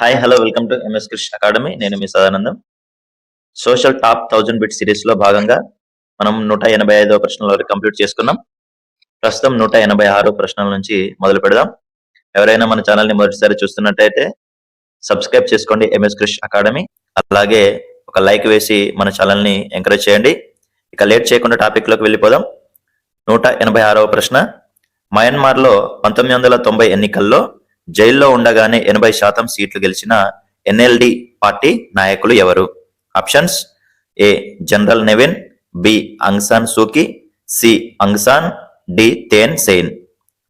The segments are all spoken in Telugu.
Hi hello welcome to MS Krish academy నేను మీ Sadanandam. Social top thousand bit సిరీస్లో భాగంగా మనం నూట ఎనభై ఐదవ ప్రశ్నల వరకు కంప్లీట్ చేసుకున్నాం. ప్రస్తుతం నూట ఎనభై ఆరో ప్రశ్నల నుంచి మొదలు పెడదాం. ఎవరైనా మన ఛానల్ని మొదటిసారి చూస్తున్నట్టయితే సబ్స్క్రైబ్ చేసుకోండి ఎంఎస్ క్రిష్ అకాడమీ అలాగే ఒక లైక్ వేసి మన ఛానల్ని ఎంకరేజ్ చేయండి. ఇక లేట్ చేయకుండా టాపిక్లోకి వెళ్ళిపోదాం. నూట ఎనభై ఆరవ ప్రశ్న. మయన్మార్లో పంతొమ్మిది వందల తొంభై ఎన్నికల్లో జైల్లో ఉండగానే ఎనభై శాతం సీట్లు గెలిచిన ఎన్ఎల్డి పార్టీ నాయకులు ఎవరు? Options A. General Ne Win B. Aung San Suu Kyi C. Aung San D. Thein Sein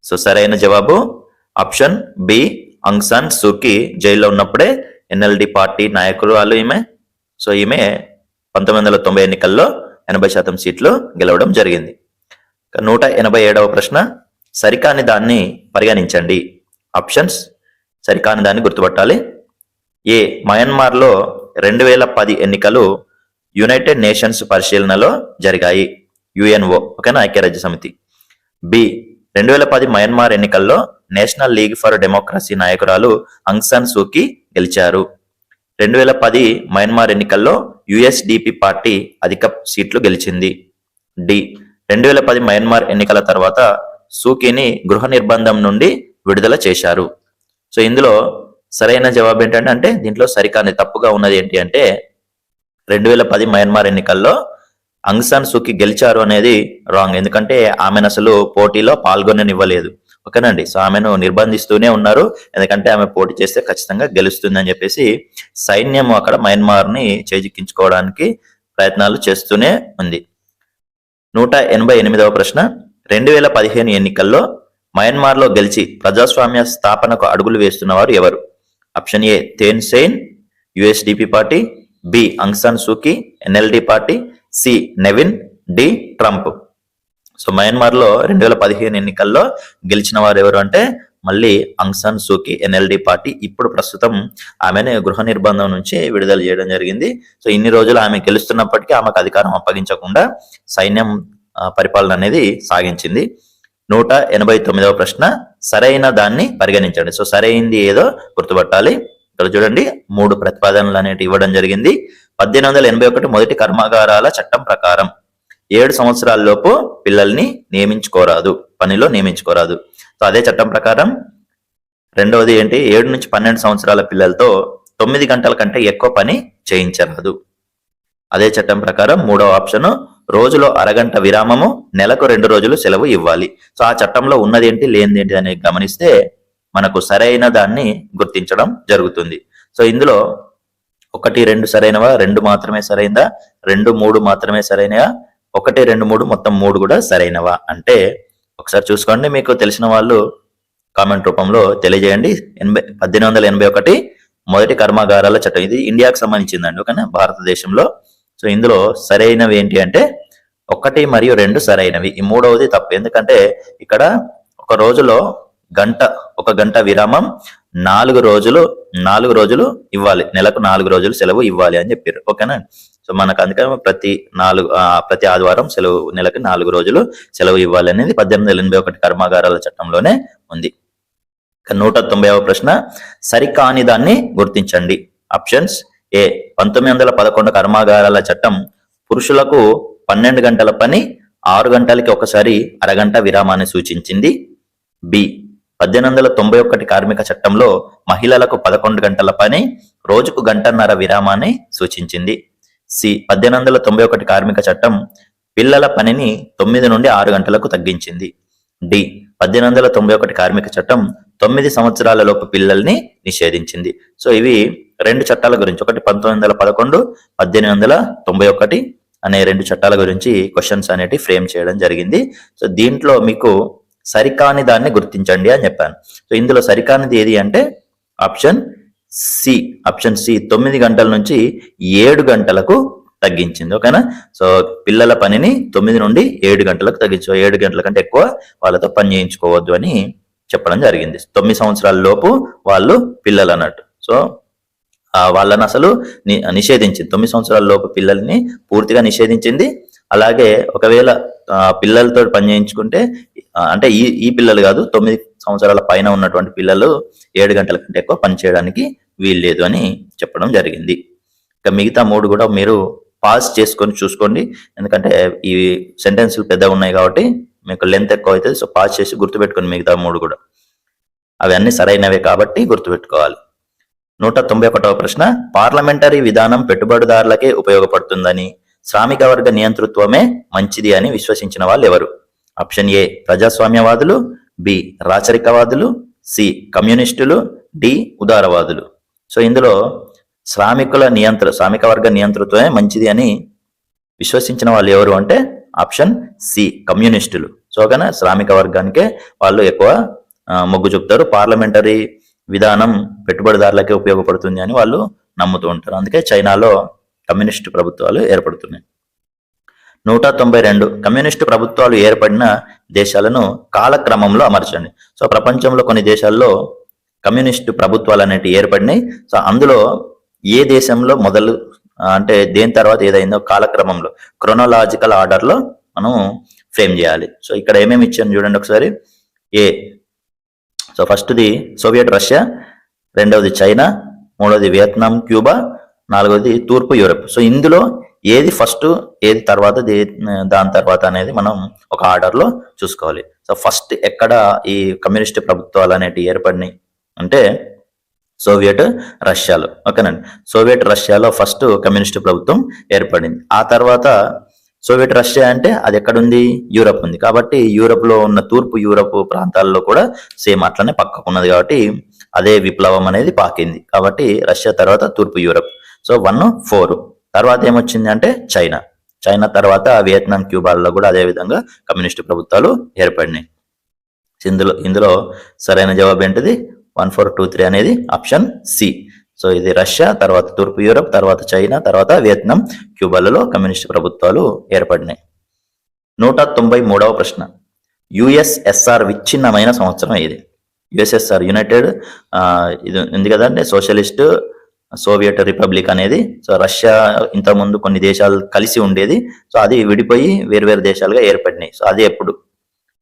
so సరైన జవాబు? Option B. అంగ్సాన్ సూకి జైల్లో ఉన్నప్పుడే ఎన్ఎల్డి పార్టీ నాయకులు వాళ్ళు ఈమె. సో ఈమె పంతొమ్మిది వందల తొంభై ఎన్నికల్లో ఎనభై శాతం సీట్లు గెలవడం జరిగింది. నూట ఎనభై ఏడవ ప్రశ్న సరికాని దాన్ని పరిగణించండి. ఆప్షన్స్ సరికాని దాన్ని గుర్తుపట్టాలి. ఏ మయన్మార్లో రెండు వేల పది ఎన్నికలు యునైటెడ్ నేషన్స్ పరిశీలనలో జరిగాయి. యుఎన్ఓ ఓకేనా ఐక్యరాజ్య సమితి బి రెండు వేల పది మయన్మార్ ఎన్నికల్లో నేషనల్ లీగ్ ఫర్ డెమోక్రసీ నాయకురాలు అంగ్సాన్ సూకి గెలిచారు రెండు వేల పది మయన్మార్ ఎన్నికల్లో యుఎస్డిపి పార్టీ అధిక సీట్లు గెలిచింది. డి రెండు వేల పది మయన్మార్ ఎన్నికల తర్వాత సూకీని గృహ నిర్బంధం నుండి విడుదల చేశారు. సో ఇందులో సరైన జవాబు ఏంటంటే అంటే దీంట్లో సరికాని తప్పుగా ఉన్నది ఏంటి అంటే రెండు వేల పది మయన్మార్ ఎన్నికల్లో అంగ్సాన్ సూకి గెలిచారు అనేది రాంగ్. ఎందుకంటే ఆమెను అసలు పోటీలో పాల్గొననివ్వలేదు. ఓకేనండి సో ఆమెను నిర్బంధిస్తూనే ఉన్నారు. ఎందుకంటే ఆమె పోటీ చేస్తే ఖచ్చితంగా గెలుస్తుంది అని చెప్పేసి సైన్యం అక్కడ మయన్మార్ని చేజిక్కించుకోవడానికి ప్రయత్నాలు చేస్తూనే ఉంది. నూట ఎనభై ఎనిమిదవ ప్రశ్న. రెండు వేల పదిహేను ఎన్నికల్లో మయన్మార్లో గెలిచి ప్రజాస్వామ్య స్థాపనకు అడుగులు వేస్తున్నవారు ఎవరు? Option A Thein Sein USDP party B Aung San Suu Kyi NLD party C Ne Win D Trump. So మయన్మార్లో రెండు వేల పదిహేను ఎన్నికల్లో గెలిచిన వారు ఎవరు అంటే మళ్ళీ అంగ్సాన్ సూకి ఎన్ఎల్డి పార్టీ. ఇప్పుడు ప్రస్తుతం ఆమెను గృహ నిర్బంధం నుంచి విడుదల చేయడం జరిగింది. సో ఇన్ని రోజులు ఆమె గెలుస్తున్నప్పటికీ ఆమెకు అధికారం అప్పగించకుండా సైన్యం పరిపాలన అనేది సాగించింది. నూట ఎనభై తొమ్మిదవ ప్రశ్న సరైన దాన్ని పరిగణించండి. సో సరైంది ఏదో గుర్తుపట్టాలి. ఇక్కడ చూడండి మూడు ప్రతిపాదనలు అనేవి ఇవ్వడం జరిగింది. పద్దెనిమిది వందల ఎనభై ఒకటి మొదటి కర్మాగారాల చట్టం ప్రకారం ఏడు సంవత్సరాలలోపు పిల్లల్ని నియమించుకోరాదు పనిలో నియమించుకోరాదు. సో అదే చట్టం ప్రకారం. రెండవది ఏంటి? ఏడు నుంచి పన్నెండు సంవత్సరాల పిల్లలతో తొమ్మిది గంటల కంటే ఎక్కువ పని చేయించరాదు. అదే చట్టం ప్రకారం మూడవ ఆప్షన్ రోజులో అరగంట విరామము నెలకు రెండు రోజులు సెలవు ఇవ్వాలి. సో ఆ చట్టంలో ఉన్నదేంటి లేనిదేంటి అని గమనిస్తే మనకు సరైన దాన్ని గుర్తించడం జరుగుతుంది. సో ఇందులో ఒకటి రెండు సరైనవా? రెండు మాత్రమే సరైనదా రెండు మూడు మాత్రమే సరైనవా ఒకటి రెండు మూడు మొత్తం మూడు కూడా సరైనవా? అంటే ఒకసారి చూసుకోండి మీకు తెలిసిన వాళ్ళు కామెంట్ రూపంలో తెలియజేయండి. ఎనభై పద్దెనిమిది వందల ఎనభై ఒకటి మొదటి కర్మాగారాల చట్టం. ఇది ఇండియాకు సంబంధించిందండి ఓకేనా? భారతదేశంలో. సో ఇందులో సరైనవి ఏంటి అంటే ఒకటి మరియు రెండు సరైనవి. ఈ మూడవది తప్పు. ఎందుకంటే ఇక్కడ ఒక రోజులో గంట ఒక గంట విరామం నాలుగు రోజులు నాలుగు రోజులు ఇవ్వాలి. నెలకు నాలుగు రోజులు సెలవు ఇవ్వాలి అని చెప్పారు ఓకేనా? సో మనకు అందుకని ప్రతి నాలుగు ప్రతి ఆదివారం సెలవు నెలకి నాలుగు రోజులు సెలవు ఇవ్వాలి అనేది పద్దెనిమిది వందల ఎనభై ఒకటి కర్మాగారాల చట్టంలోనే ఉంది. నూట తొంభైవ ప్రశ్న సరికాని దాన్ని గుర్తించండి. ఆప్షన్స్ ఏ పంతొమ్మిది వందల పదకొండు కర్మాగారాల చట్టం పురుషులకు పన్నెండు గంటల పని ఆరు గంటలకి ఒకసారి అరగంట విరామాన్ని సూచించింది. బి. పద్దెనిమిది వందల తొంభై ఒకటి కార్మిక చట్టంలో మహిళలకు పదకొండు గంటల పని రోజుకు గంటన్నర విరామాన్ని సూచించింది. సి. పద్దెనిమిది వందల తొంభై ఒకటి కార్మిక చట్టం పిల్లల పనిని తొమ్మిది నుండి ఆరు గంటలకు తగ్గించింది. డి. పద్దెనిమిది వందల తొంభై ఒకటి కార్మిక చట్టం తొమ్మిది సంవత్సరాల లోపు పిల్లల్ని నిషేధించింది. సో ఇవి రెండు చట్టాల గురించి. ఒకటి పంతొమ్మిది వందల పదకొండు పద్దెనిమిది వందల తొంభై ఒకటి అనే రెండు చట్టాల గురించి క్వశ్చన్స్ అనేటి ఫ్రేమ్ చేయడం జరిగింది. సో దీంట్లో మీకు సరికాని దాన్ని గుర్తించండి అని చెప్పాను. సో ఇందులో సరికానిది ఏది అంటే ఆప్షన్ సి ఆప్షన్ సి తొమ్మిది గంటల నుంచి ఏడు గంటలకు తగ్గించింది. ఓకేనా సో పిల్లల పనిని తొమ్మిది నుండి ఏడు గంటలకు తగ్గించు ఏడు గంటల కంటే ఎక్కువ వాళ్ళతో పని చేయించుకోవద్దు అని చెప్పడం జరిగింది. తొమ్మిది సంవత్సరాల లోపు వాళ్ళు పిల్లలు అన్నట్టు. సో వాళ్ళని అసలు ని- నిషేధించింది. తొమ్మిది సంవత్సరాల లోపు పిల్లల్ని పూర్తిగా నిషేధించింది. అలాగే ఒకవేళ పిల్లలతో పని చేయించుకుంటే అంటే ఈ ఈ పిల్లలు కాదు తొమ్మిది సంవత్సరాల పైన ఉన్నటువంటి పిల్లలు ఏడు గంటల కంటే ఎక్కువ పని చేయడానికి వీల్లేదు అని చెప్పడం జరిగింది. ఇక మిగతా మూడు కూడా మీరు పాస్ చేసుకొని చూసుకోండి. ఎందుకంటే ఈ సెంటెన్స్లు పెద్దగా ఉన్నాయి కాబట్టి మీకు లెంత్ ఎక్కువ అవుతుంది. సో పాస్ చేసి గుర్తుపెట్టుకోండి మిగతా మూడు కూడా. అవన్నీ సరైనవే కాబట్టి గుర్తుపెట్టుకోవాలి. నూట తొంభై ఒకటవ ప్రశ్న పార్లమెంటరీ విధానం పెట్టుబడిదారులకే ఉపయోగపడుతుందని శ్రామిక వర్గ నియంతృత్వమే మంచిది అని విశ్వసించిన వాళ్ళు ఎవరు ఆప్షన్ ఏ ప్రజాస్వామ్యవాదులు బి రాచరికవాదులు సి కమ్యూనిస్టులు డి ఉదారవాదులు. సో ఇందులో శ్రామికుల నియంత్ర శ్రామిక వర్గ నియంతృత్వమే మంచిది అని విశ్వసించిన వాళ్ళు ఎవరు అంటే ఆప్షన్ సి కమ్యూనిస్టులు. సో కానీ శ్రామిక వర్గానికే వాళ్ళు ఎక్కువ మొగ్గు చూపుతారు. పార్లమెంటరీ విధానం పెట్టుబడిదారులకే ఉపయోగపడుతుంది అని వాళ్ళు నమ్ముతూ ఉంటారు. అందుకే చైనాలో కమ్యూనిస్టు ప్రభుత్వాలు ఏర్పడుతున్నాయి. నూట తొంభై రెండు కమ్యూనిస్టు ప్రభుత్వాలు ఏర్పడిన దేశాలను కాలక్రమంలో అమర్చండి. సో ప్రపంచంలో కొన్ని దేశాల్లో కమ్యూనిస్టు ప్రభుత్వాలు అనేటివి ఏర్పడినాయి. సో అందులో ఏ దేశంలో మొదలు అంటే దేని తర్వాత ఏదైందో కాలక్రమంలో క్రొనలాజికల్ ఆర్డర్లో మనం ఫ్రేమ్ చేయాలి. సో ఇక్కడ ఏమేమి ఇచ్చాను చూడండి ఒకసారి. ఏ సో ఫస్ట్ది సోవియట్ రష్యా రెండవది చైనా మూడవది వియత్నాం క్యూబా నాలుగవది తూర్పు యూరప్ సో ఇందులో ఏది ఫస్ట్ ఏది తర్వాత దాని తర్వాత అనేది మనం ఒక ఆర్డర్లో చూసుకోవాలి. సో ఫస్ట్ ఎక్కడ ఈ కమ్యూనిస్ట్ ప్రభుత్వాలు అనేటివి ఏర్పడినాయి అంటే సోవియట్ రష్యాలో ఓకేనండి? సోవియట్ రష్యాలో ఫస్ట్ కమ్యూనిస్ట్ ప్రభుత్వం ఏర్పడింది. ఆ తర్వాత సోవియట్ రష్యా అంటే అది ఎక్కడుంది? యూరప్ ఉంది. కాబట్టి యూరప్లో ఉన్న తూర్పు యూరప్ ప్రాంతాల్లో కూడా సేమ్ అట్లనే పక్కకున్నది కాబట్టి అదే విప్లవం అనేది పాకింది. కాబట్టి రష్యా తర్వాత తూర్పు యూరప్. So one four. తర్వాత ఏమొచ్చింది అంటే చైనా. చైనా తర్వాత వియత్నాం క్యూబాల్లో కూడా అదే విధంగా కమ్యూనిస్ట్ ప్రభుత్వాలు ఏర్పడినాయి. ఇందులో ఇందులో సరైన జవాబు ఏంటిది? వన్ ఫోర్ టూ త్రీ అనేది ఆప్షన్ సి. సో ఇది రష్యా తర్వాత తూర్పు యూరప్ తర్వాత చైనా తర్వాత వియత్నాం క్యూబాలలో కమ్యూనిస్ట్ ప్రభుత్వాలు ఏర్పడినాయి. నూట తొంభై మూడవ ప్రశ్న. యుఎస్ఎస్ఆర్ విచ్ఛిన్నమైన సంవత్సరం ఇది యుఎస్ఎస్ఆర్ యునైటెడ్ ఇది ఉంది కదండి సోషలిస్ట్ సోవియట్ రిపబ్లిక్ అనేది. సో రష్యా ఇంతకుముందు కొన్ని దేశాలు కలిసి ఉండేది. సో అది విడిపోయి వేర్వేరు దేశాలుగా ఏర్పడినాయి. సో అది ఎప్పుడు?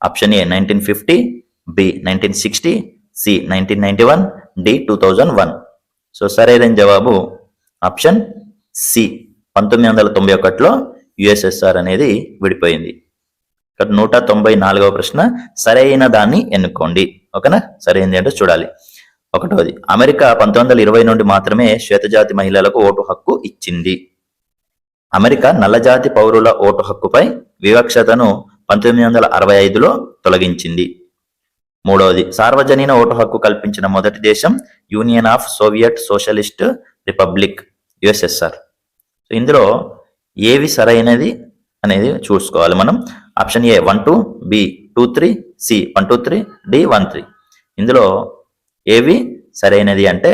Option A nineteen fifty B nineteen sixty C nineteen ninety one D two thousand one. So సరైన జవాబు ఆప్షన్ సి. పంతొమ్మిది వందల తొంభై ఒకటిలో యుఎస్ఎస్ఆర్ అనేది విడిపోయింది. ఇక్కడ నూట తొంభై నాలుగవ ప్రశ్న సరైన దాన్ని ఎన్నుకోండి. ఓకేనా? సరైనది ఏంటో చూడాలి. ఒకటోది అమెరికా పంతొమ్మిది వందల ఇరవై నుండి మాత్రమే శ్వేతజాతి మహిళలకు ఓటు హక్కు ఇచ్చింది. అమెరికా నల్లజాతి పౌరుల ఓటు హక్కుపై వివక్షతను పంతొమ్మిది వందల అరవై ఐదులో తొలగించింది. మూడవది సార్వజనీన ఓటు హక్కు కల్పించిన మొదటి దేశం union of Soviet socialist republic USSR. So ఇందులో ఏవి సరైనది అనేది చూసుకోవాలి మనం. Option A one two B two three C one two three D one three. ఇందులో ఏవి సరైనది అంటే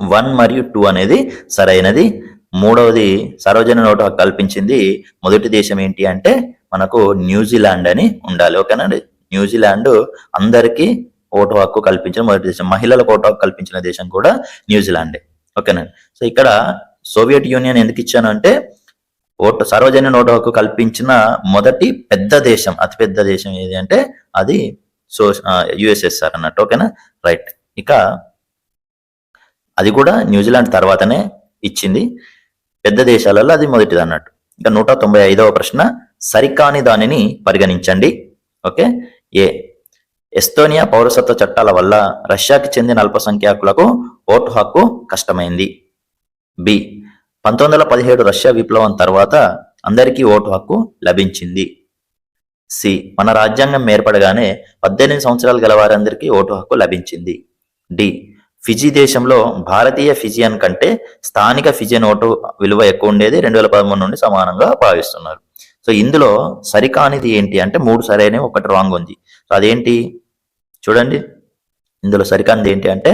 వన్ మరియు టూ అనేది సరైనది. మూడవది సార్వజనిక ఓటు హక్కు కల్పించింది మొదటి దేశం ఏంటి అంటే మనకు న్యూజిలాండ్ అని ఉండాలి. ఓకేనండి న్యూజిలాండ్ అందరికీ ఓటు హక్కు కల్పించిన మొదటి దేశం. మహిళలకు ఓటు హక్కు కల్పించిన దేశం కూడా న్యూజిలాండే. ఓకేనండి సో ఇక్కడ సోవియట్ యూనియన్ ఎందుకు ఇచ్చాను అంటే ఓటు సార్వజనిక ఓటు హక్కు కల్పించిన మొదటి పెద్ద దేశం అతిపెద్ద దేశం ఏది అంటే అది సో యుఎస్ఎస్ఆర్ అన్నట్టు. ఓకేనా? రైట్. ఇక అది కూడా న్యూజిలాండ్ తర్వాతనే ఇచ్చింది. పెద్ద దేశాలలో అది మొదటిది అన్నట్టు. ఇక నూట తొంభై ఐదవ ప్రశ్న సరికాని దానిని పరిగణించండి. ఓకే? ఏ. ఎస్తోనియా పౌరసత్వ చట్టాల వల్ల రష్యాకి చెందిన అల్పసంఖ్యాకులకు ఓటు హక్కు కష్టమైంది. బి. పంతొమ్మిది వందల పదిహేడు రష్యా విప్లవం తర్వాత అందరికీ ఓటు హక్కు లభించింది. సి. మన రాజ్యాంగం ఏర్పడగానే పద్దెనిమిది సంవత్సరాలు గల వారందరికీ ఓటు హక్కు లభించింది. డి. ఫిజీ దేశంలో భారతీయ ఫిజియన్ కంటే స్థానిక ఫిజియన్ ఓటు విలువ ఎక్కువ ఉండేది రెండు వేల పదమూడు నుండి సమానంగా భావిస్తున్నారు. సో ఇందులో సరికానిది ఏంటి అంటే మూడు సరైనవి ఒకటి రాంగ్ ఉంది. సో అదేంటి? చూడండి. ఇందులో సరికానిది ఏంటి అంటే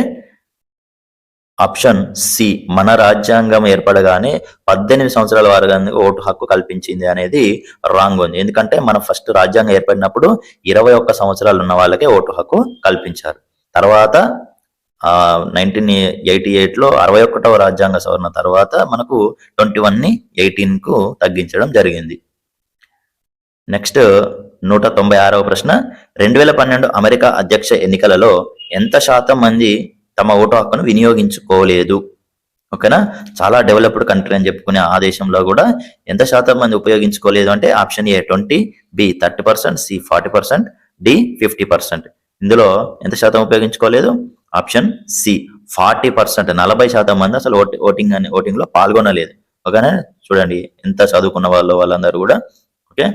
ఆప్షన్ సి మన రాజ్యాంగం ఏర్పడగానే పద్దెనిమిది సంవత్సరాల వారికి ఓటు హక్కు కల్పించింది అనేది రాంగ్ ఉంది. ఎందుకంటే మనం ఫస్ట్ రాజ్యాంగం ఏర్పడినప్పుడు ఇరవై ఒక్క సంవత్సరాలు ఉన్న వాళ్ళకే ఓటు హక్కు కల్పించారు. తర్వాత నైన్టీన్ ఎయిటీ ఎయిట్లో అరవై ఒకటవ రాజ్యాంగ సవరణ తర్వాత మనకు ట్వంటీ వన్ని ఎయిటీన్కు తగ్గించడం జరిగింది. నెక్స్ట్ నూట తొంభై ఆరవ ప్రశ్న. రెండు వేల పన్నెండు అమెరికా అధ్యక్ష ఎన్నికలలో ఎంత శాతం మంది తమ ఓటు హక్కును వినియోగించుకోలేదు? ఓకేనా? చాలా డెవలప్డ్ కంట్రీ అని చెప్పుకునే ఆ దేశంలో కూడా ఎంత శాతం మంది ఉపయోగించుకోలేదు అంటే option A twenty B thirty percent C forty percent D fifty percent. ఇందులో ఎంత శాతం ఉపయోగించుకోలేదు? Option C forty percent. నలభై శాతం మంది అసలు ఓటింగ్ అని ఓటింగ్లో పాల్గొనలేదు. ఓకేనా? చూడండి ఎంత చదువుకున్న వాళ్ళు వాళ్ళందరూ కూడా. ఓకే?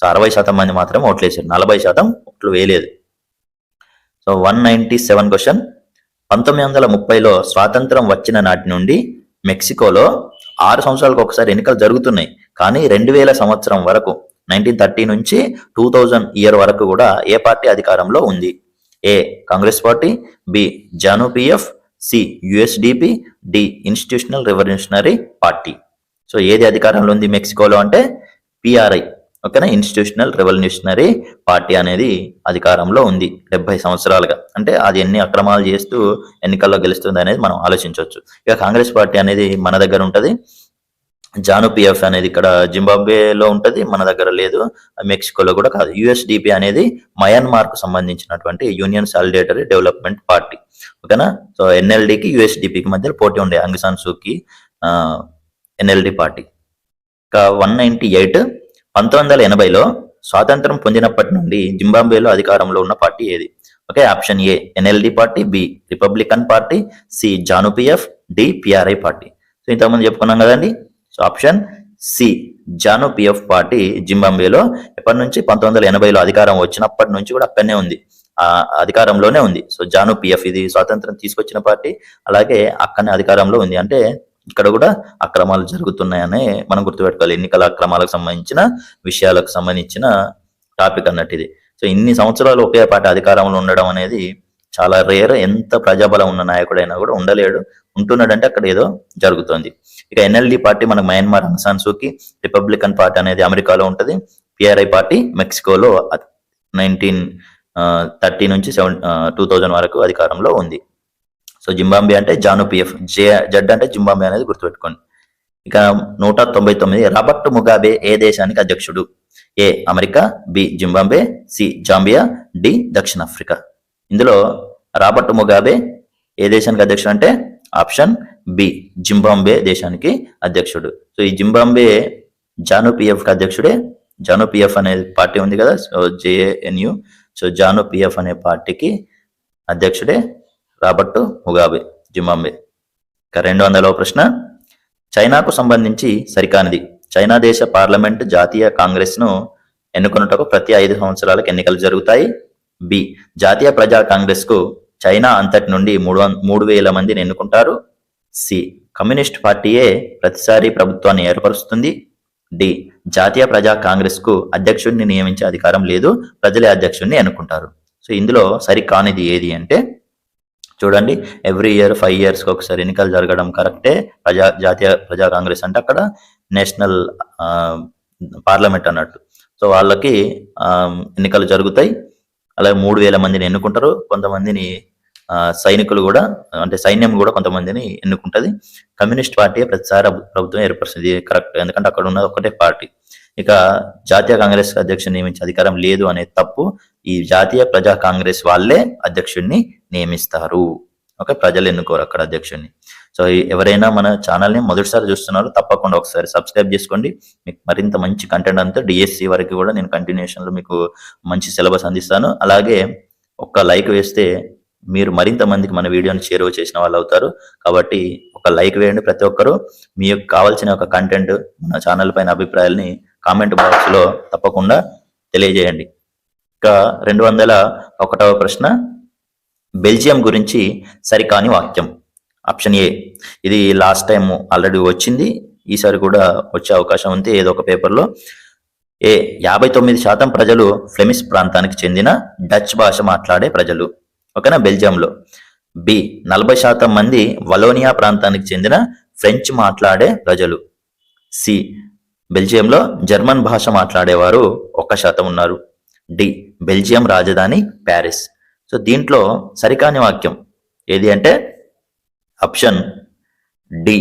సో అరవై శాతం మంది మాత్రమే ఓట్లు వేసారు. నలభై శాతం ఓట్లు వేయలేదు. So one ninety seven question పంతొమ్మిది వందల ముప్పైలో స్వాతంత్రం వచ్చిన నాటి నుండి మెక్సికోలో ఆరు సంవత్సరాలకు ఒకసారి ఎన్నికలు జరుగుతున్నాయి. కానీ రెండు వేల సంవత్సరం వరకు నైన్టీన్ థర్టీ నుంచి టూ థౌజండ్ ఇయర్ వరకు కూడా ఏ పార్టీ అధికారంలో ఉంది? A Congress party B ZANU PF C USDP D institutional revolutionary party. So ఏది అధికారంలో ఉంది మెక్సికోలో అంటే పిఆర్ఐ ఓకేనా? ఇన్స్టిట్యూషనల్ రెవల్యూషనరీ పార్టీ అనేది అధికారంలో ఉంది డెబ్బై సంవత్సరాలుగా. అంటే అది ఎన్ని అక్రమాలు చేస్తూ ఎన్నికల్లో గెలుస్తుంది అనేది మనం ఆలోచించవచ్చు. ఇక కాంగ్రెస్ పార్టీ అనేది మన దగ్గర ఉంటుంది. జాను పిఎఫ్ అనేది ఇక్కడ జింబాబ్వేలో ఉంటుంది మన దగ్గర లేదు మెక్సికోలో కూడా కాదు. యుఎస్డిపి అనేది మయన్మార్కు సంబంధించినటువంటి యూనియన్ సాలిడేటరీ డెవలప్మెంట్ పార్టీ. ఓకేనా? సో ఎన్ఎల్డికి యుఎస్డిపికి మధ్య పోటీ ఉండే Aung San Suu Kyi NLD party. ఇంకా వన్ నైన్టీ ఎయిట్ పంతొమ్మిది వందల ఎనభైలో స్వాతంత్రం పొందినప్పటి నుండి జింబాబ్వేలో అధికారంలో ఉన్న పార్టీ ఏది? Okay option A NLD party B Republican party C ZANU PF D PRI party. So ఇంతకుముందు చెప్పుకున్నాం కదండి? So option C ZANU PF party జింబాబ్వేలో ఎప్పటి నుంచి? పంతొమ్మిది వందల ఎనభైలో అధికారం వచ్చినప్పటి నుంచి కూడా అక్కడనే ఉంది. ఆ అధికారంలోనే ఉంది. సో జాను పిఎఫ్ ఇది స్వాతంత్రం తీసుకొచ్చిన పార్టీ అలాగే అక్కడనే అధికారంలో ఉంది. అంటే ఇక్కడ కూడా అక్రమాలు జరుగుతున్నాయని మనం గుర్తుపెట్టుకోవాలి. ఎన్నికల అక్రమాలకు సంబంధించిన విషయాలకు సంబంధించిన టాపిక్ అన్నట్టు ఇది. సో ఇన్ని సంవత్సరాలు ఒకే పార్టీ అధికారంలో ఉండడం అనేది చాలా రేర్ ఎంత ప్రజాబలం ఉన్న నాయకుడైనా కూడా ఉండలేడు. ఉంటున్నాడంటే అక్కడ ఏదో జరుగుతుంది. ఇక ఎన్ఎల్డి పార్టీ మనకు Myanmar Aung San Suu Kyi Republican party అనేది అమెరికాలో ఉంటుంది. పిఆర్ఐ పార్టీ మెక్సికోలో నైన్టీన్ థర్టీ నుంచి సెవెన్ టూ థౌజండ్ వరకు అధికారంలో ఉంది. సో జింబాంబే అంటే జాను పిఎఫ్ జే జడ్ అంటే జింబాంబే అనేది గుర్తుపెట్టుకోండి. ఇక నూట తొంభై తొమ్మిది రాబర్ట్ ముగాబే ఏ దేశానికి అధ్యక్షుడు? A America B Zimbabwe C Zambia D దక్షిణాఫ్రికా. ఇందులో రాబర్ట్ ముగాబే ఏ దేశానికి అధ్యక్షుడు అంటే? ఆప్షన్ బి జింబాంబే దేశానికి అధ్యక్షుడు. సో ఈ జింబాంబే జాను పిఎఫ్కి అధ్యక్షుడే. జాను పిఎఫ్ అనే పార్టీ ఉంది కదా so JNU so ZANU PF అనే పార్టీకి అధ్యక్షుడే. రాబర్ట్ ముగాబే జింబాంబే ఇక రెండు వందల ప్రశ్న చైనాకు సంబంధించి సరికానిది. చైనా దేశ పార్లమెంట్ జాతీయ కాంగ్రెస్ను ఎన్నుకున్నటకు ప్రతి ఐదు సంవత్సరాలకు ఎన్నికలు జరుగుతాయి. బి జాతీయ ప్రజా కాంగ్రెస్కు చైనా అంతటి నుండి మూడు వం- మూడు వేల మందిని ఎన్నుకుంటారు. సి కమ్యూనిస్ట్ పార్టీయే ప్రతిసారి ప్రభుత్వాన్ని ఏర్పరుస్తుంది. డి జాతీయ ప్రజా కాంగ్రెస్కు అధ్యక్షుడిని నియమించే అధికారం లేదు ప్రజలే అధ్యక్షుడిని ఎన్నుకుంటారు. సో ఇందులో సరికానిది ఏది అంటే చూడండి ఎవ్రీ ఇయర్ ఫైవ్ ఇయర్స్కి ఒకసారి ఎన్నికలు జరగడం కరెక్టే. ప్రజా జాతీయ ప్రజా కాంగ్రెస్ అంటే అక్కడ నేషనల్ పార్లమెంట్ అన్నట్టు. సో వాళ్ళకి ఆ, ఎన్నికలు జరుగుతాయి. అలాగే మూడు వేల మందిని ఎన్నుకుంటారు. కొంతమందిని ఆ, సైనికులు కూడా అంటే సైన్యం కూడా కొంతమందిని ఎన్నుకుంటది. కమ్యూనిస్ట్ పార్టీ ప్రతిసారి ప్రభుత్వం ఏర్పరుస్తుంది. కరెక్ట్. ఎందుకంటే అక్కడ ఉన్నది ఒకటే పార్టీ. ఇక జాతీయ కాంగ్రెస్ అధ్యక్షుని నియమించే అధికారం లేదు అనే తప్పు ఈ జాతీయ ప్రజా కాంగ్రెస్ వాళ్ళే అధ్యక్షుడిని నియమిస్తారు. ఓకే ప్రజలు ఎన్నుకోరు అక్కడ అధ్యక్షుడిని. సో ఎవరైనా మన ఛానల్ని మొదటిసారి చూస్తున్నారు తప్పకుండా ఒకసారి సబ్స్క్రైబ్ చేసుకోండి. మీకు మరింత మంచి కంటెంట్ అంతా డిఎస్సి వరకు కూడా నేను కంటిన్యూషన్లో మీకు మంచి సిలబస్ అందిస్తాను. అలాగే ఒక్క లైక్ వేస్తే మీరు మరింత మందికి మన వీడియోని చేరువ చేసిన వాళ్ళు అవుతారు. కాబట్టి ఒక లైక్ వేయండి ప్రతి ఒక్కరు. మీకు కావాల్సిన ఒక కంటెంట్ మన ఛానల్ పైన అభిప్రాయాల్ని కామెంట్ బాక్స్లో తప్పకుండా తెలియజేయండి. ఇక రెండు వందల ఒకటవ ప్రశ్న బెల్జియం గురించి సరికాని వాక్యం. ఆప్షన్ ఏ ఇది లాస్ట్ టైం ఆల్రెడీ వచ్చింది ఈసారి కూడా వచ్చే అవకాశం ఉంది ఏదో ఒక పేపర్లో ఏ యాభై తొమ్మిది శాతం ప్రజలు ఫ్లెమిష్ ప్రాంతానికి చెందిన డచ్ భాష మాట్లాడే ప్రజలు. ఓకేనా బెల్జియంలో. బి నలభై శాతం మంది వలోనియా ప్రాంతానికి చెందిన ఫ్రెంచ్ మాట్లాడే ప్రజలు. సి బెల్జియంలో జర్మన్ భాష మాట్లాడేవారు ఒక్క శాతం ఉన్నారు. డి. బెల్జియం రాజధాని ప్యారిస్. సో దీంట్లో సరికాని వాక్యం ఏది అంటే ఆప్షన్ డి.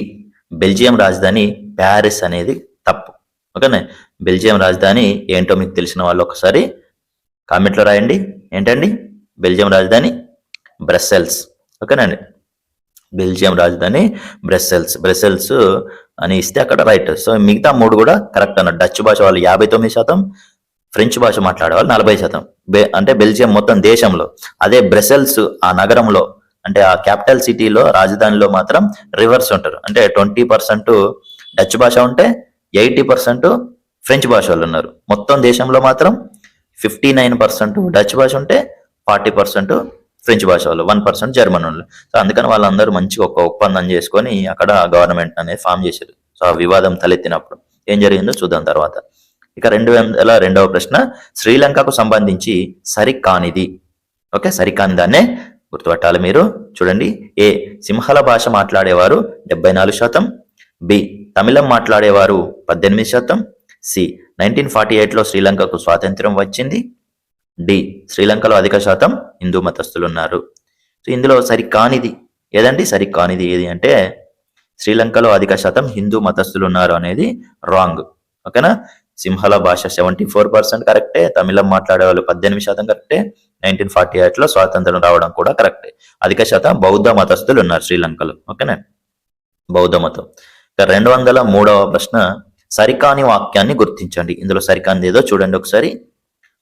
బెల్జియం రాజధాని ప్యారిస్ అనేది తప్పు. ఓకేనా? బెల్జియం రాజధాని ఏంటో మీకు తెలిసిన వాళ్ళు ఒకసారి కామెంట్లో రాయండి. ఏంటండి? బెల్జియం రాజధాని బ్రస్సెల్స్. ఓకేనండి బెల్జియం రాజధాని బ్రెసెల్స్ బ్రెసెల్స్ అని ఇస్తే అక్కడ రైట్ సో మిగతా మూడు కూడా కరెక్ట్ అన్నారు డచ్ భాష వాళ్ళు యాభై తొమ్మిది శాతం ఫ్రెంచ్ భాష మాట్లాడే వాళ్ళు నలభై శాతం. బె- అంటే బెల్జియం మొత్తం దేశంలో. అదే బ్రెసెల్స్ ఆ నగరంలో అంటే ఆ క్యాపిటల్ సిటీలో రాజధానిలో మాత్రం రివర్స్ ఉంటారు. అంటే ట్వంటీ పర్సెంట్ డచ్ భాష ఉంటే ఎయిటీ పర్సెంట్ ఫ్రెంచ్ భాష వాళ్ళు ఉన్నారు. మొత్తం దేశంలో మాత్రం ఫిఫ్టీ నైన్ పర్సెంట్ డచ్ భాష ఉంటే ఫార్టీ పర్సెంట్ ఫ్రెంచ్ భాష వాళ్ళు వన్ పర్సెంట్ జర్మన్ వాళ్ళు. సో అందుకని వాళ్ళందరూ మంచిగా ఒక ఒప్పందం చేసుకొని అక్కడ గవర్నమెంట్ అనేది ఫామ్ చేశారు. సో ఆ వివాదం తలెత్తినప్పుడు ఏం జరిగిందో చూద్దాం తర్వాత. ఇక రెండు వేల రెండవ ప్రశ్న? శ్రీలంకకు సంబంధించి సరికానిది. ఓకే సరికాని దాన్నే గుర్తుపట్టాలి మీరు. చూడండి. ఏ సింహల భాష మాట్లాడేవారు డెబ్బై నాలుగు శాతం. బి తమిళం మాట్లాడేవారు పద్దెనిమిది శాతం. సి నైన్టీన్ ఫార్టీ ఎయిట్లో శ్రీలంకకు స్వాతంత్ర్యం వచ్చింది. డి. శ్రీలంకలో అధిక శాతం హిందూ మతస్థులు ఉన్నారు సో ఇందులో సరికానిది ఏదండి? సరికానిది ఏది అంటే శ్రీలంకలో అధిక శాతం హిందూ మతస్థులు ఉన్నారు అనేది రాంగ్. ఓకేనా? సింహల భాష సెవెంటీ ఫోర్ పర్సెంట్ కరెక్టే. తమిళం మాట్లాడే వాళ్ళు పద్దెనిమిది శాతం కరెక్టే. నైన్టీన్ ఫార్టీ లో స్వాతంత్రం రావడం కూడా కరెక్టే. అధిక శాతం బౌద్ధ మతస్థులు ఉన్నారు శ్రీలంకలో. ఓకేనా? బౌద్ధ మతం. రెండు వందల మూడవ ప్రశ్న సరికాని వాక్యాన్ని గుర్తించండి. ఇందులో సరికానిది ఏదో చూడండి ఒకసారి.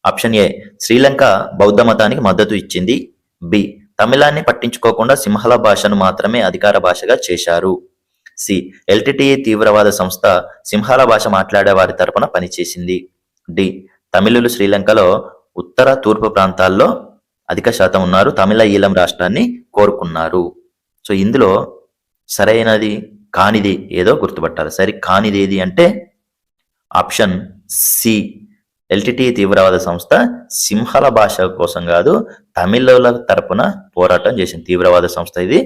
ఆప్షన్ ఏ శ్రీలంక బౌద్ధ మతానికి మద్దతు ఇచ్చింది. బి తమిళాన్ని పట్టించుకోకుండా సింహళ భాషను మాత్రమే అధికార భాషగా చేశారు. సి ఎల్టిటిఈ తీవ్రవాద సంస్థ సింహాల భాష మాట్లాడే వారి తరపున పనిచేసింది. డి తమిళులు శ్రీలంకలో ఉత్తర తూర్పు ప్రాంతాల్లో అధిక శాతం ఉన్నారు. తమిళ ఈలం రాష్ట్రాన్ని కోరుకున్నారు. సో ఇందులో సరైనది కానిది ఏదో గుర్తుపట్టాలి. సరి కానిది ఏది అంటే ఆప్షన్ సి ఎల్టిటి తీవ్రవాద సంస్థ సింహల భాష కోసం కాదు తమిళుల తరపున పోరాటం చేసింది. తీవ్రవాద సంస్థ ఇది.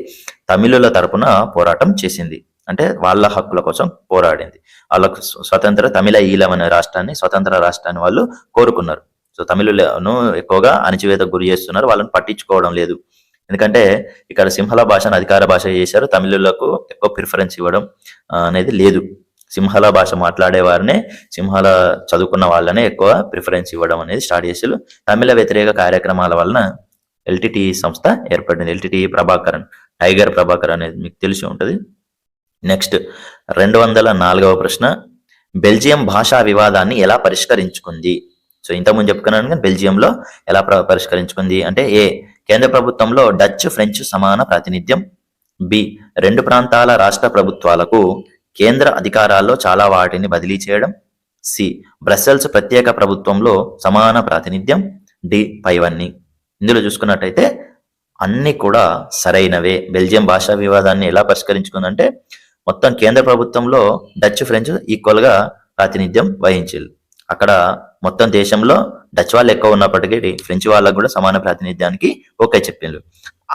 తమిళుల తరపున పోరాటం చేసింది. అంటే వాళ్ళ హక్కుల కోసం పోరాడింది. వాళ్ళకు స్వతంత్ర తమిళ ఈలం అనే రాష్ట్రాన్ని స్వతంత్ర రాష్ట్రాన్ని వాళ్ళు కోరుకున్నారు. సో తమిళులను ఎక్కువగా అణచివేత గురి చేస్తున్నారు. వాళ్ళని పట్టించుకోవడం లేదు. ఎందుకంటే ఇక్కడ సింహల భాషను అధికార భాష చేశారు. తమిళులకు ఎక్కువ ప్రిఫరెన్స్ ఇవ్వడం అనేది లేదు. సింహల భాష మాట్లాడే వారినే సింహాల చదువుకున్న వాళ్ళనే ఎక్కువ ప్రిఫరెన్స్ ఇవ్వడం అనేది స్టార్ట్ చేశారు తమిళ వ్యతిరేక కార్యక్రమాల వలన ఎల్టీటీ సంస్థ ఏర్పడింది. ఎల్టీటీ ప్రభాకరన్ టైగర్ ప్రభాకర్ అనేది మీకు తెలిసి ఉంటుంది. నెక్స్ట్ రెండు వందల నాలుగవ ప్రశ్న బెల్జియం భాషా వివాదాన్ని ఎలా పరిష్కరించుకుంది? సో ఇంతకుముందు చెప్పుకున్నాను కానీ బెల్జియంలో ఎలా పరిష్కరించుకుంది? అంటే ఏ కేంద్ర ప్రభుత్వంలో డచ్ ఫ్రెంచ్ సమాన ప్రాతినిధ్యం? బి రెండు ప్రాంతాల రాష్ట్ర ప్రభుత్వాలకు కేంద్ర అధికారాల్లో చాలా వాటిని బదిలీ చేయడం. సి. బ్రస్సెల్స్ ప్రత్యేక ప్రభుత్వంలో సమాన ప్రాతినిధ్యం. డి. పైవన్నీ. ఇందులో చూసుకున్నట్టయితే అన్ని కూడా సరైనవే. బెల్జియం భాషా వివాదాన్ని ఎలా పరిష్కరించుకుందంటే మొత్తం కేంద్ర ప్రభుత్వంలో డచ్ ఫ్రెంచ్ ఈక్వల్గా ప్రాతినిధ్యం వహించారు అక్కడ మొత్తం దేశంలో డచ్ వాళ్ళు ఎక్కువ ఉన్నప్పటికీ ఫ్రెంచ్ వాళ్ళకు కూడా సమాన ప్రాతినిధ్యానికి ఓకే చెప్పిండ్రు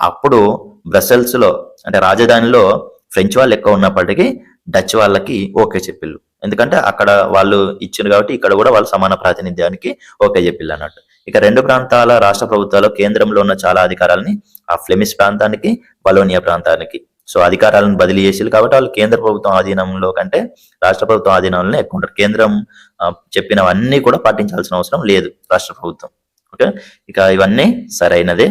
అప్పుడు బ్రసెల్స్లో అంటే రాజధానిలో ఫ్రెంచ్ వాళ్ళు ఎక్కువ ఉన్నప్పటికీ డచ్ వాళ్ళకి ఓకే చెప్పిళ్ళు. ఎందుకంటే అక్కడ వాళ్ళు ఇచ్చిండ్రు కాబట్టి ఇక్కడ కూడా వాళ్ళు సమాన ప్రాతినిధ్యానికి ఓకే చెప్పిళ్ళు అన్నట్టు. ఇక రెండు ప్రాంతాల రాష్ట్ర ప్రభుత్వాలు కేంద్రంలో ఉన్న చాలా అధికారాలని ఆ ఫ్లెమిష్ ప్రాంతానికి బలోనియా ప్రాంతానికి. సో అధికారాలను బదిలీ చేసిరు కాబట్టి వాళ్ళు కేంద్ర ప్రభుత్వం ఆధీనంలో కంటే రాష్ట్ర ప్రభుత్వం ఆధీనంలోనే ఎక్కువ ఉంటారు. కేంద్రం చెప్పినవన్నీ కూడా పాటించాల్సిన అవసరం లేదు రాష్ట్ర ప్రభుత్వం. ఓకే? ఇక ఇవన్నీ సరైనదే.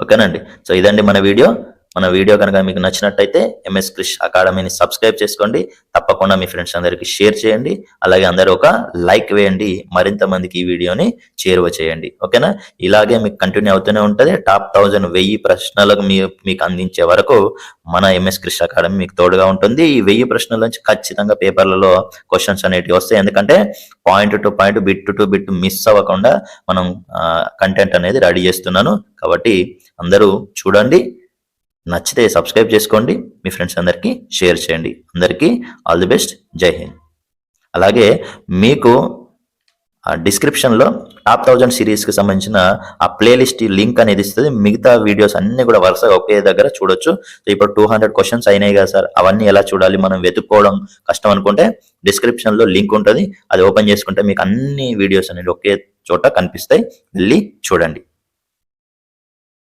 ఓకేనండి? సో ఇదండి మన వీడియో. మన వీడియో కనుక మీకు నచ్చినట్టయితే ఎంఎస్ క్రిష్ అకాడమీని సబ్స్క్రైబ్ చేసుకోండి. తప్పకుండా మీ ఫ్రెండ్స్ అందరికీ షేర్ చేయండి. అలాగే అందరూ ఒక లైక్ వేయండి. మరింత మందికి ఈ వీడియోని చేరువ చేయండి. ఓకేనా? ఇలాగే మీకు కంటిన్యూ అవుతూనే ఉంటుంది. టాప్ థౌజండ్ వెయ్యి ప్రశ్నలకు మీ మీకు అందించే వరకు మన ఎంఎస్ క్రిష్ అకాడమీ మీకు తోడుగా ఉంటుంది. ఈ వెయ్యి ప్రశ్నల నుంచి ఖచ్చితంగా పేపర్లలో క్వశ్చన్స్ అనేటివి వస్తాయి. ఎందుకంటే point to point bit to bit miss అవ్వకుండా మనం కంటెంట్ అనేది రెడీ చేస్తున్నాను. కాబట్టి అందరూ చూడండి. నచ్చితే సబ్స్క్రైబ్ చేసుకోండి. మీ ఫ్రెండ్స్ అందరికీ షేర్ చేయండి. అందరికీ ఆల్ ది బెస్ట్ జై హింద్. అలాగే మీకు ఆ డిస్క్రిప్షన్లో టాప్ థౌజండ్ సిరీస్కి సంబంధించిన ఆ ప్లేలిస్ట్ లింక్ అనేది ఇస్తుంది. మిగతా వీడియోస్ అన్నీ కూడా వరుసగా ఒకే దగ్గర చూడొచ్చు. సో ఇప్పుడు టూ హండ్రెడ్ క్వశ్చన్స్ అయినాయి కదా సార్. అవన్నీ ఎలా చూడాలి? మనం వెతుక్కోవడం కష్టం అనుకుంటే డిస్క్రిప్షన్లో లింక్ ఉంటుంది. అది ఓపెన్ చేసుకుంటే మీకు అన్ని వీడియోస్ అనేవి ఒకే చోట కనిపిస్తాయి. వెళ్ళి చూడండి.